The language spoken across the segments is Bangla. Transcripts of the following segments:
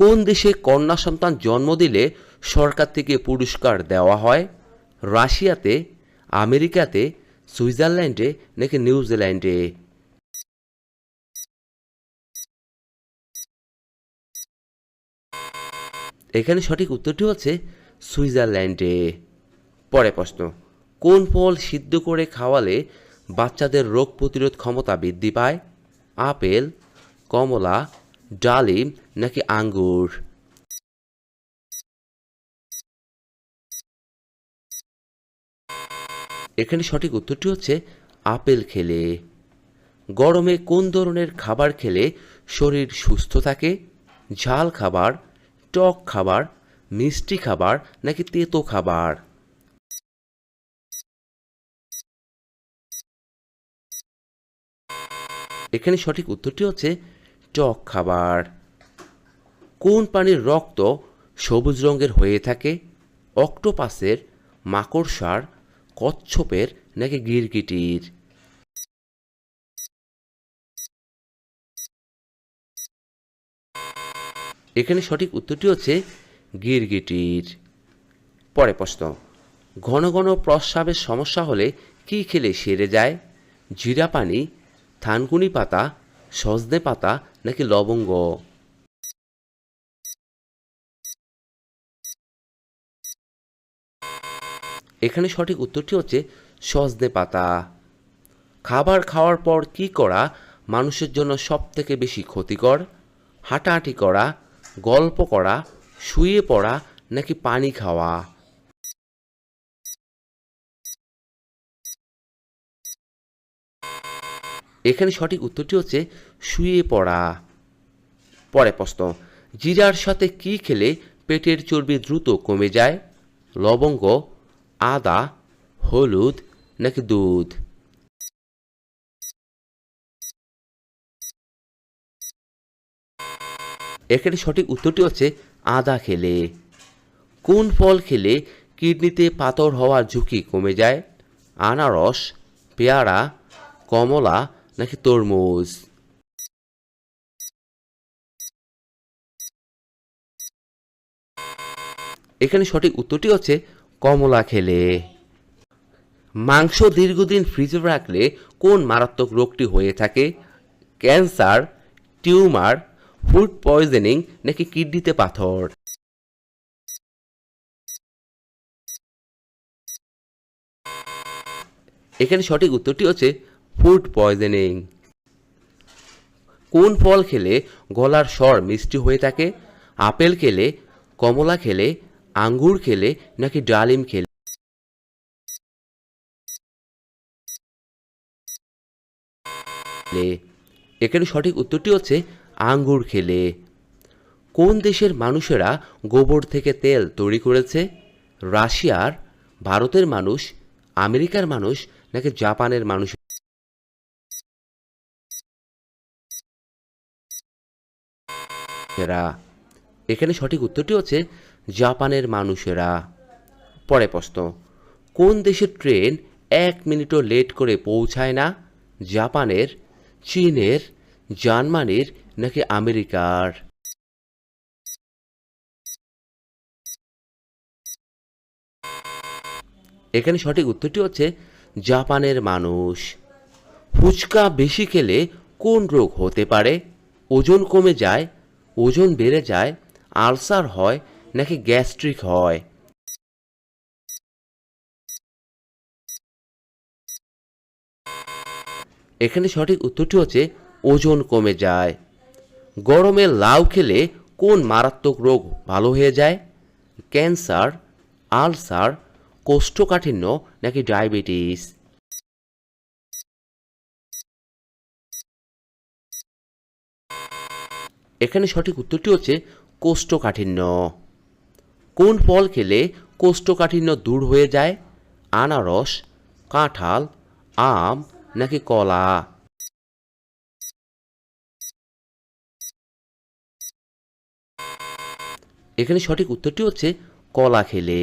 কোন দেশে কন্যা সন্তান জন্ম দিলে সরকার থেকে পুরস্কার দেওয়া হয়? রাশিয়াতে, আমেরিকাতে, সুইজারল্যান্ডে নাকি নিউজিল্যান্ডে? এখানে সঠিক উত্তরটি হচ্ছে সুইজারল্যান্ডে। পরে প্রশ্ন, কোন ফল সিদ্ধ করে খাওয়ালে বাচ্চাদের রোগ প্রতিরোধ ক্ষমতা বৃদ্ধি পায়? আপেল, কমলা ডালিম নাকি আঙ্গুর? এখানে সঠিক উত্তরটি হচ্ছে আপেল খেলে। গরমে কোন ধরনের খাবার খেলে শরীর সুস্থ থাকে? ঝাল খাবার, টক খাবার, মিষ্টি খাবার নাকি তেতো খাবার? এখানে সঠিক উত্তরটি হচ্ছে টক খাবার। কোন প্রাণীর রক্ত সবুজ রঙের হয়ে থাকে? অক্টোপাসের মাকড়সার কচ্ছপের নাকি গিরগিটির? এখানে সঠিক উত্তরটি হচ্ছে গিরগিটির। পরে প্রশ্ন, ঘন ঘন প্রস্রাবের সমস্যা হলে কি খেলে সেরে যায়? জিরা পানি, থানকুনি পাতা, সজনে পাতা নাকি লবঙ্গ? এখানে সঠিক উত্তরটি হচ্ছে সজনে পাতা। খাবার খাওয়ার পর কি করা মানুষের জন্য সব থেকে বেশি ক্ষতিকর? হাঁটাহাঁটি করা, গল্প করা, শুয়ে পড়া নাকি পানি খাওয়া? এখানে সঠিক উত্তরটি হচ্ছে শুয়ে পড়া। পরে প্রশ্ন, জিরার সাথে কি খেলে পেটের চর্বি দ্রুত কমে যায়? লবঙ্গ, আদা, হলুদ নাকি দুধ? এখানে সঠিক উত্তরটি হচ্ছে আদা খেলে। কোন ফল খেলে কিডনিতে পাথর হওয়ার ঝুঁকি কমে যায়? আনারস, পেয়ারা, কমলা নাকি তরমুজ? এখানে সঠিক উত্তরটি হচ্ছে কমলা খেলে। মাংস দীর্ঘদিন ফ্রিজে রাখলে কোন মারাত্মক রোগটি হয়ে থাকে? ক্যান্সার, টিউমার, ফুড পয়জনিং নাকি কিডনিতে পাথর? এখানে সঠিক উত্তরটি হচ্ছে ফুড পয়জনিং। কোন ফল খেলে গলার স্বর মিষ্টি হয়ে থাকে? আপেল খেলে, কমলা খেলে, আঙ্গুর খেলে, নাকি ডালিম খেলে? এখানে সঠিক উত্তরটি হচ্ছে আঙ্গুর খেলে। কোন দেশের মানুষেরা গোবর থেকে তেল তৈরি করেছে? রাশিয়ার, ভারতের মানুষ, আমেরিকার মানুষ, নাকি জাপানের মানুষ? এরা এখানে সঠিক উত্তরটি হচ্ছে জাপানের মানুষেরা। পরে প্রশ্ন, কোন দেশের ট্রেন এক মিনিটও লেট করে পৌঁছায় না? জাপানের, চীনের, জার্মানির নাকি আমেরিকার? এখানে সঠিক উত্তরটি হচ্ছে জাপানের মানুষ। ফুচকা বেশি খেলে কোন রোগ হতে পারে? ওজন কমে যায় ওজন বেড়ে যায়, আলসার হয়, নাকি গ্যাস্ট্রিক হয়? এখানে সঠিক উত্তরটি হচ্ছে ওজন কমে যায়। গরমে লাউ খেলে কোন মারাত্মক রোগ ভালো হয়ে যায়? ক্যান্সার, আলসার, কোষ্ঠকাঠিন্য, নাকি ডায়াবেটিস? এখানে সঠিক উত্তরটি হচ্ছে কোষ্ঠকাঠিন্য। কোন ফল খেলে কোষ্ঠকাঠিন্য দূর হয়ে যায়? আনারস, কাঁঠাল, আম নাকি কলা? এখানে সঠিক উত্তরটি হচ্ছে কলা খেলে।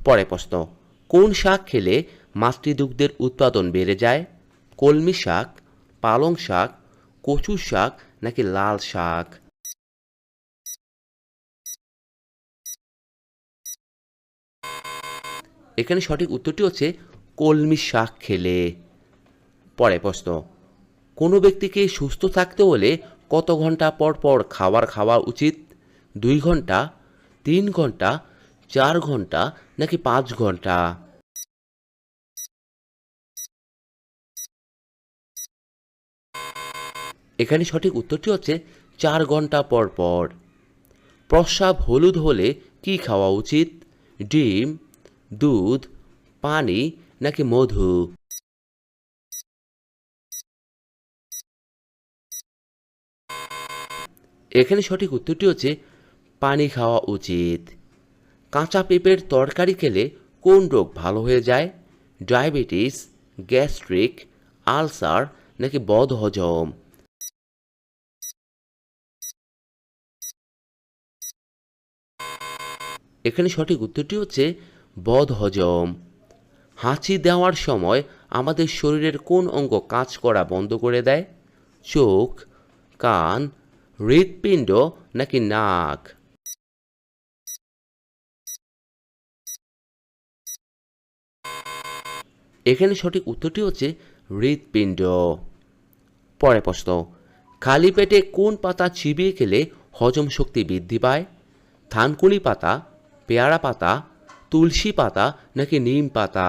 পরে প্রশ্ন, কোন শাক খেলে মাতৃদুগ্ধের উৎপাদন বেড়ে যায়? কলমি শাক, পালং শাক কচু শাক নাকি লাল শাক? এখানে সঠিক উত্তরটি হচ্ছে কলমি শাক খেলে। পরে প্রশ্ন, কোনো ব্যক্তিকে সুস্থ থাকতে হলে কত ঘণ্টা পর পর খাবার খাওয়া উচিত? দুই ঘণ্টা, তিন ঘণ্টা, চার ঘণ্টা নাকি পাঁচ ঘণ্টা? এখানে সঠিক উত্তরটি হচ্ছে চার ঘণ্টা পর পর। প্রস্রাব হলুদ হলে কি খাওয়া উচিত? ডিম, দুধ, পানি নাকি মধু? এখানে সঠিক উত্তরটি হচ্ছে পানি খাওয়া উচিত। কাঁচা পেঁপের তরকারি খেলে কোন রোগ ভালো হয়ে যায়? ডায়াবেটিস, গ্যাস্ট্রিক, আলসার নাকি বদহজম? এখানে সঠিক উত্তরটি হচ্ছে বদহজম। হাঁচি দেওয়ার সময় আমাদের শরীরের কোন অঙ্গ কাজ করা বন্ধ করে দেয়? চোখ, কান, হৃৎপিণ্ড নাকি নাক? এখানে সঠিক উত্তরটি হচ্ছে হৃৎপিণ্ড। পরে প্রশ্ন, খালি পেটে কোন পাতা চিবিয়ে খেলে হজম শক্তি বৃদ্ধি পায়? থানকুনি পাতা পেয়ারা পাতা, তুলসী পাতা নাকি নিম পাতা?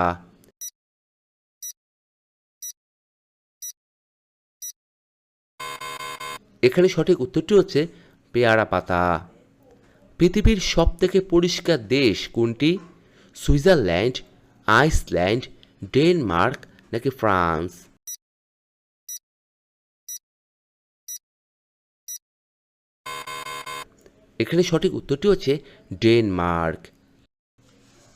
এখানে সঠিক উত্তরটি হচ্ছে পেয়ারা পাতা। পৃথিবীর সবথেকে পরিষ্কার দেশ কোনটি? সুইজারল্যান্ড, আইসল্যান্ড, ডেনমার্ক নাকি ফ্রান্স? এখানে সঠিক উত্তরটি হচ্ছে ডেনমার্ক।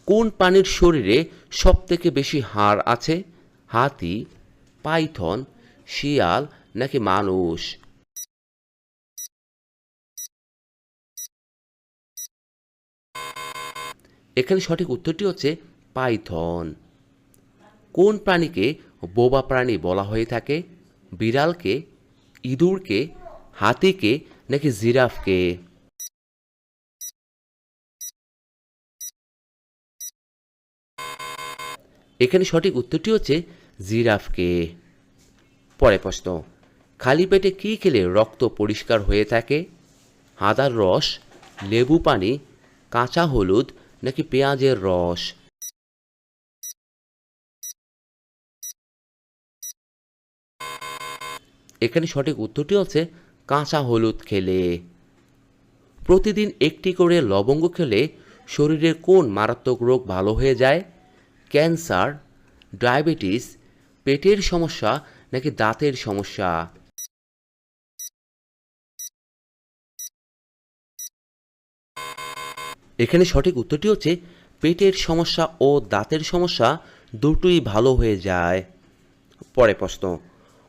কোন প্রাণীর শরীরে সবথেকে বেশি হাড় আছে? হাতি, পাইথন, শিয়াল নাকি মানুষ? এখানে সঠিক উত্তরটি হচ্ছে পাইথন। কোন প্রাণীকে বোবা প্রাণী বলা হয়ে থাকে? বিড়ালকে, ইঁদুরকে, হাতিকে নাকি জিরাফকে? এখানে সঠিক উত্তরটি হচ্ছে জিরাফকে। পরে প্রশ্ন, খালি পেটে কী খেলে রক্ত পরিষ্কার হয়ে থাকে? আদার রস, লেবু পানি, কাঁচা হলুদ নাকি পেঁয়াজের রস? এখানে সঠিক উত্তরটি হচ্ছে কাঁচা হলুদ খেলে। প্রতিদিন একটি করে লবঙ্গ খেলে শরীরের কোন মারাত্মক রোগ ভালো হয়ে যায়? ক্যান্সার, ডায়াবেটিস, পেটের সমস্যা নাকি দাঁতের সমস্যা? এখানে সঠিক উত্তরটি হচ্ছে পেটের সমস্যা ও দাঁতের সমস্যা দুটোই ভালো হয়ে যায়। পরে প্রশ্ন,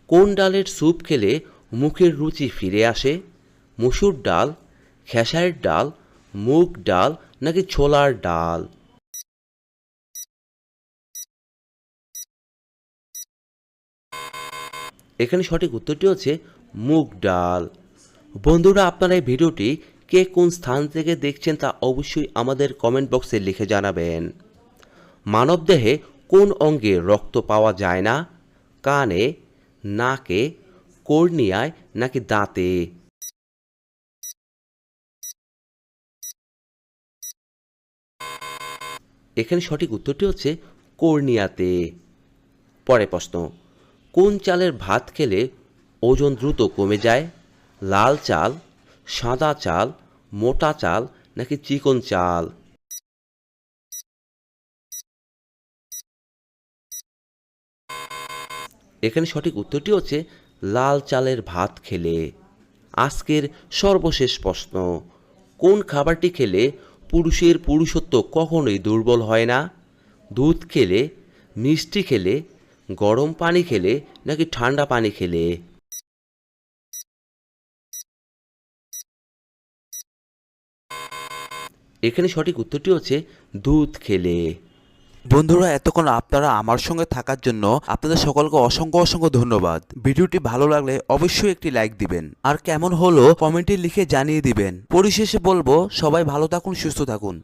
কোন ডালের স্যুপ খেলে মুখের রুচি ফিরে আসে? মুসুর ডাল, খেসারের ডাল, মুগ ডাল নাকি ছোলার ডাল? এখানে সঠিক উত্তরটি হচ্ছে মুগ ডাল। বন্ধুরা, আপনারা এই ভিডিওটি কে কোন স্থান থেকে দেখছেন তা অবশ্যই আমাদের কমেন্ট বক্সে লিখে জানাবেন। মানবদেহে কোন অঙ্গে রক্ত পাওয়া যায় না? কানে, নাকে, কর্নিয়ায় নাকি দাঁতে? এখানে সঠিক উত্তরটি হচ্ছে কর্নিয়াতে। পরে প্রশ্ন কোন চালের ভাত খেলে ওজন দ্রুত কমে যায়? লাল চাল, সাদা চাল, মোটা চাল নাকি চিকন চাল? এখানে সঠিক উত্তরটি হচ্ছে লাল চালের ভাত খেলে। আজকের সর্বশেষ প্রশ্ন, কোন খাবারটি খেলে পুরুষের পুরুষত্ব কখনোই দুর্বল হয় না? দুধ খেলে, মিষ্টি খেলে গরম পানি খেলে নাকি ঠান্ডা পানি খেলে? এখানে সঠিক উত্তরটি হচ্ছে দুধ খেলে। বন্ধুরা, এতক্ষণ আপনারা আমার সঙ্গে থাকার জন্য আপনাদের সকলকে অসংখ্য অসংখ্য ধন্যবাদ। ভিডিওটি ভালো লাগলে অবশ্যই একটি লাইক দিবেন। আর কেমন হলো কমেন্টে লিখে জানিয়ে দিবেন। পরিশেষে বলব, সবাই ভালো থাকুন, সুস্থ থাকুন।